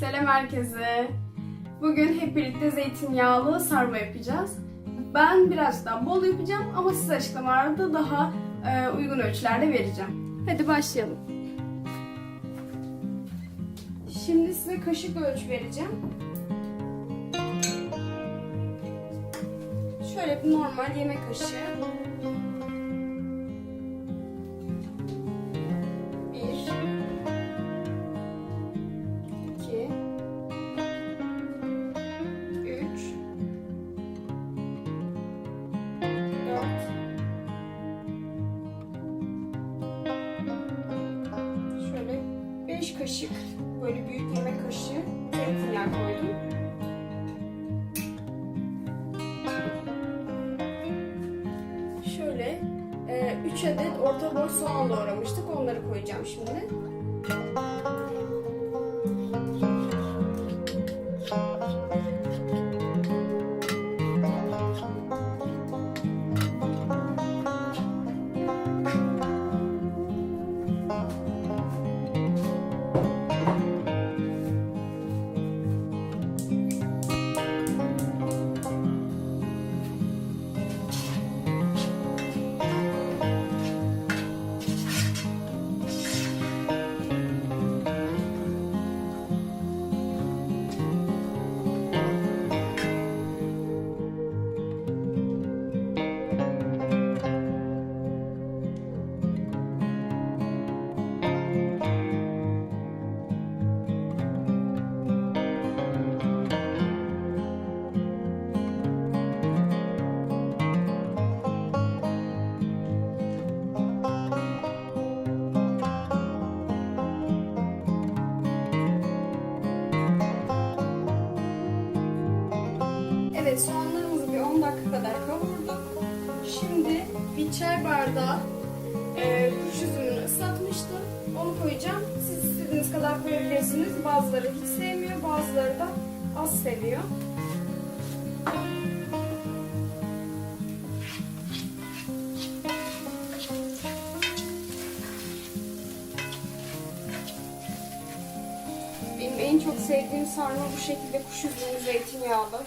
Selam herkese. Bugün hep birlikte zeytinyağlı sarma yapacağız. Ben biraz daha bol yapacağım ama size açıklamalarda daha e, uygun ölçülerde vereceğim. Hadi başlayalım. Şimdi size kaşık ölçü vereceğim. Şöyle bir normal yemek kaşığı. Adet orta boy soğan doğramıştık. Onları koyacağım şimdi. Bir çay bardağı e, kuş üzümünü ıslatmıştım. Onu koyacağım. Siz istediğiniz kadar koyabilirsiniz. Bazıları hiç sevmiyor, bazıları da az seviyor. Benim en çok sevdiğim sarma bu şekilde kuş üzümü zeytinyağlı.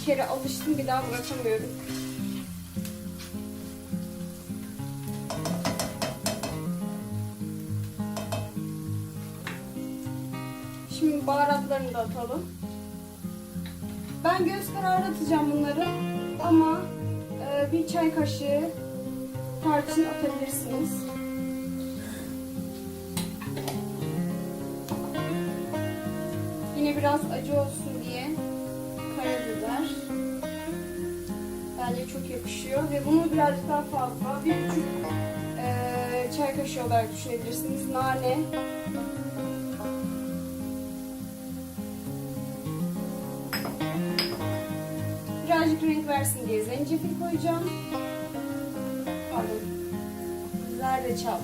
Bir kere alıştım bir daha bırakamıyorum. Şimdi baharatlarını da atalım. Ben göz kararı atacağım bunları ama e, bir çay kaşığı tarçın atabilirsiniz. Yine biraz acı olsun yakışıyor ve bunu birazcık daha fazla bir buçuk eee, çay kaşığı olarak düşünebilirsiniz. Nane. Birazcık renk versin diye zencefil koyacağım. Pardon. Zerdeçal.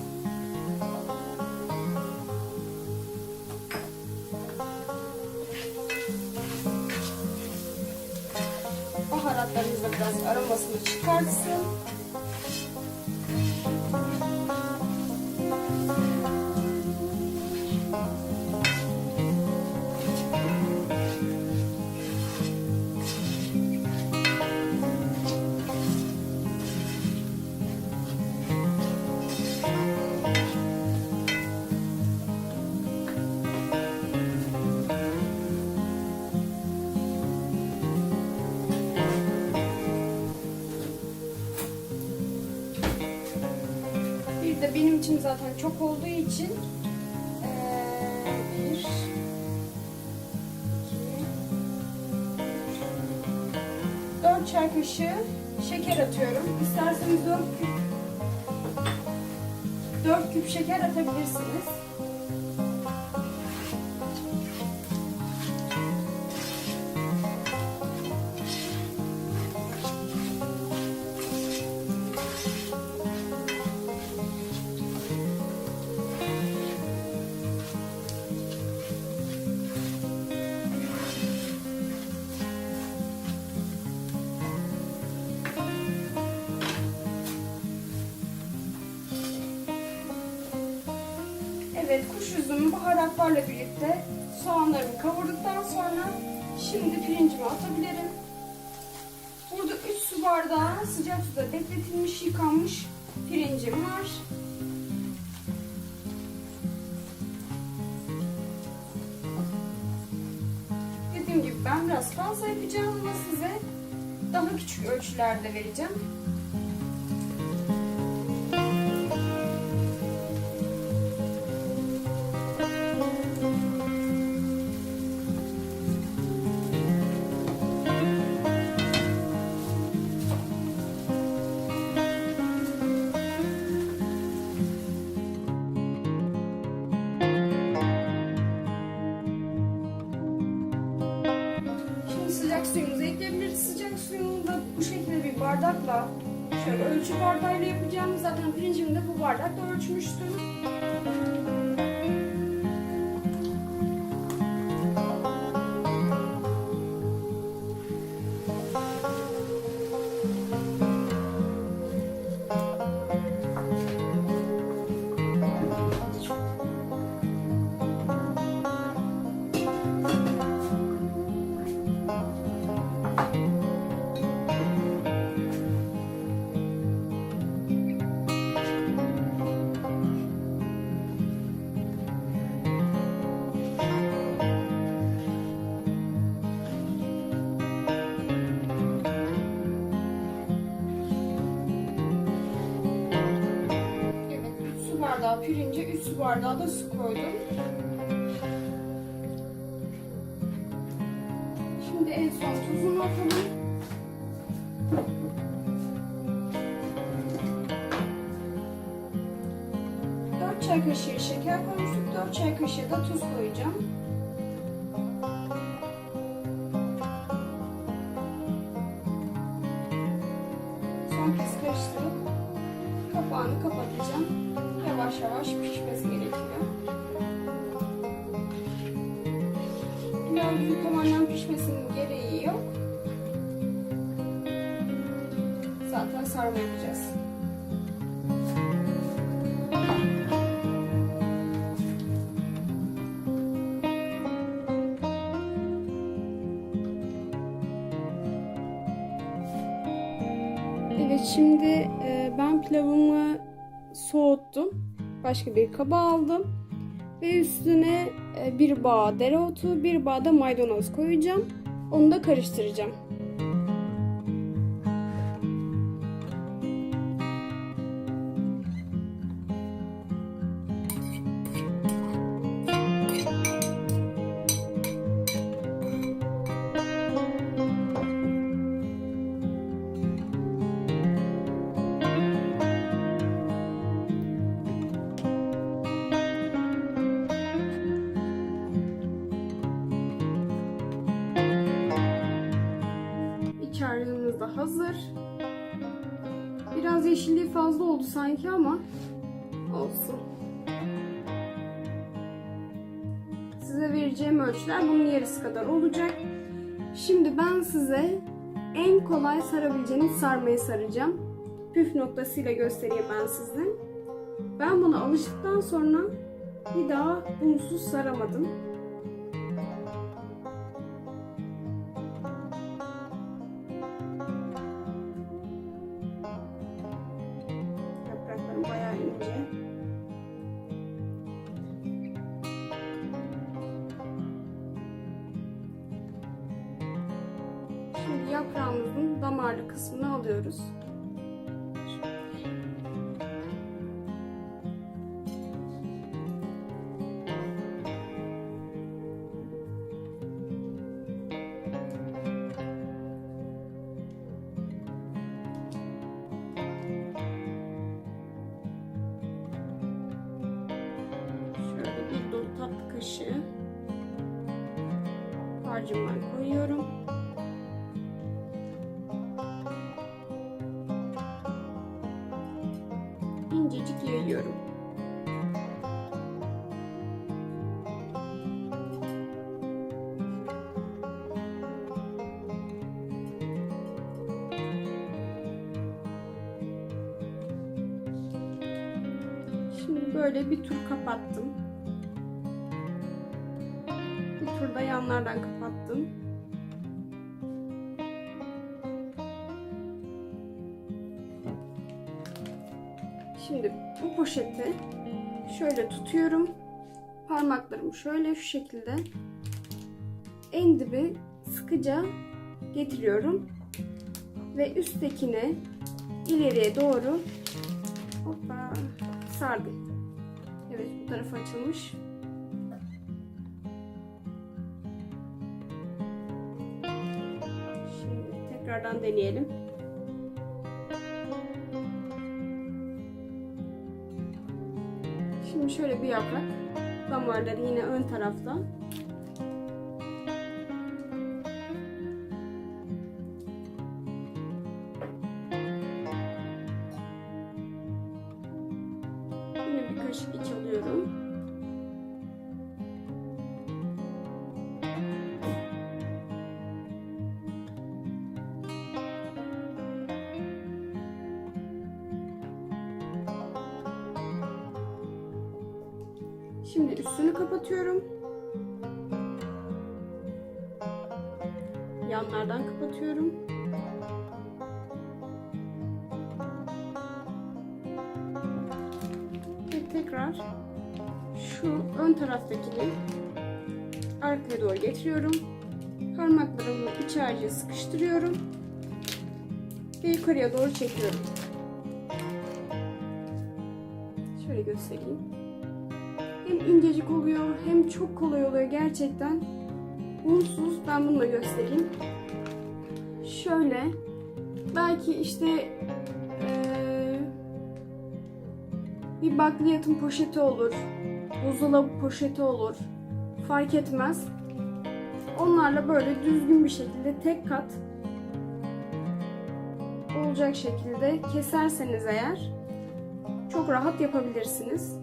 Biraz aromasını çıkartsın. Bir de benim için zaten çok olduğu için eee, bir, iki, dört çay kaşığı şeker atıyorum. İsterseniz dört küp dört küp şeker atabilirsiniz. Üzümü baharatlarla birlikte soğanlarımı kavurduktan sonra şimdi pirincimi atabilirim. Burada 3 su bardağı sıcak suda bekletilmiş, yıkanmış pirincim var. Dediğim gibi ben biraz fazla yapacağım ama size daha küçük ölçülerde vereceğim. Sıcak suyumuzu ekleyebiliriz. Sıcak suyunu da bu şekilde bir bardakla şöyle ölçü bardağıyla yapacağım. Zaten pirincimi de bu bardakla ölçmüştüm. Pirince 3 su bardağı da su koydum. Şimdi en son tuzunu atalım. Çay kaşığı şeker koymuştuk. 4 çay kaşığı da tuz koyacağım. Zaten sarma. Evet şimdi e, ben pilavımı soğuttum. Başka bir kaba aldım. Ve üstüne e, bir bağ dereotu, bir bağ da maydanoz koyacağım. Onu da karıştıracağım. Biraz yeşilliği fazla oldu sanki ama olsun. Size vereceğim ölçüler bunun yarısı kadar olacak. Şimdi ben size en kolay sarabileceğiniz sarmayı saracağım. Püf noktasıyla göstereyim ben size. Ben buna alıştıktan sonra bir daha bunsuz saramadım. İnce. Şimdi yaprağımızın damarlı kısmını alıyoruz. Kaşığı harcımdan koyuyorum. İncecik yayıyorum. Şimdi böyle bir tur kapattım. Da yanlardan kapattım. Şimdi bu poşeti şöyle tutuyorum. Parmaklarımı şöyle şu şekilde en dibi sıkıca getiriyorum ve üsttekini ileriye doğru hoppa sardım. Evet bu tarafı açılmış. Tekrardan deneyelim. Şimdi şöyle bir yaprak. Damarları yine ön tarafta. Şimdi üstünü kapatıyorum. Yanlardan kapatıyorum. Ve tekrar şu ön taraftakini arkaya doğru getiriyorum. Parmaklarımı iç harcı sıkıştırıyorum. Ve yukarıya doğru çekiyorum. Şöyle göstereyim. Hem incecik oluyor hem çok kolay oluyor gerçekten. Unsuz ben bunu da göstereyim. Şöyle belki işte eee, bir bakliyatın poşeti olur. Buzdolabı poşeti olur. Fark etmez. Onlarla böyle düzgün bir şekilde tek kat olacak şekilde keserseniz eğer çok rahat yapabilirsiniz.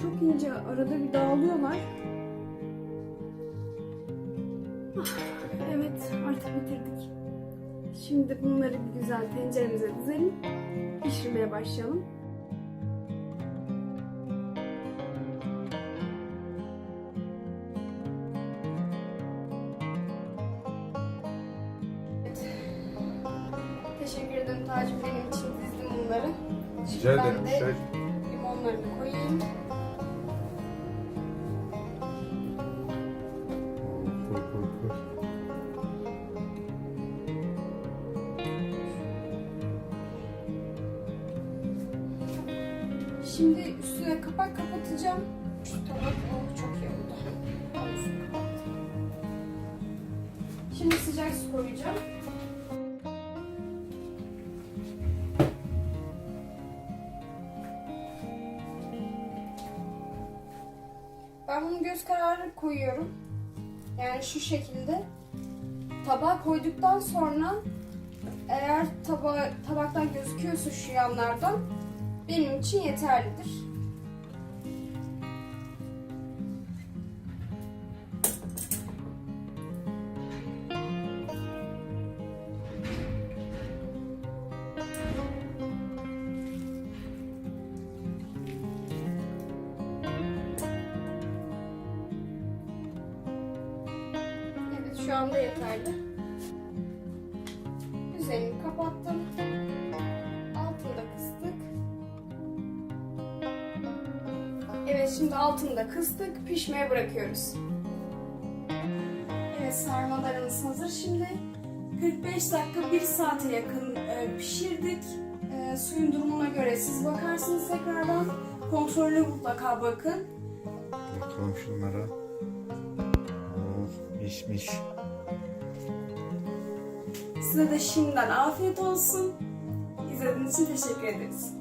Çok ince, arada bir dağılıyorlar. Ah, Evet, artık bitirdik. Şimdi bunları bir güzel tenceremize dizelim. Pişirmeye başlayalım. Teşekkür ederim Taci benim için dizdim bunları. Şimdi Rica ben ederim. de Rica limonlarını koyayım. Koyacağım. Ben bunu göz kararı koyuyorum. Yani şu şekilde. Tabağa koyduktan sonra eğer taba tabaktan gözüküyorsa şu yanlardan benim için yeterlidir. Şu yeterli. Üzerini kapattım. Altını da kıstık. Evet şimdi altını da kıstık. Pişmeye bırakıyoruz. Evet sarmalarımız hazır. Şimdi 45 dakika 1 saate yakın e, pişirdik. E, suyun durumuna göre siz bakarsınız tekrardan. Kontrollü mutlaka bakın. Bakalım şunlara. Oh, pişmiş. Size de şimdiden afiyet olsun. İzlediğiniz için teşekkür ederiz.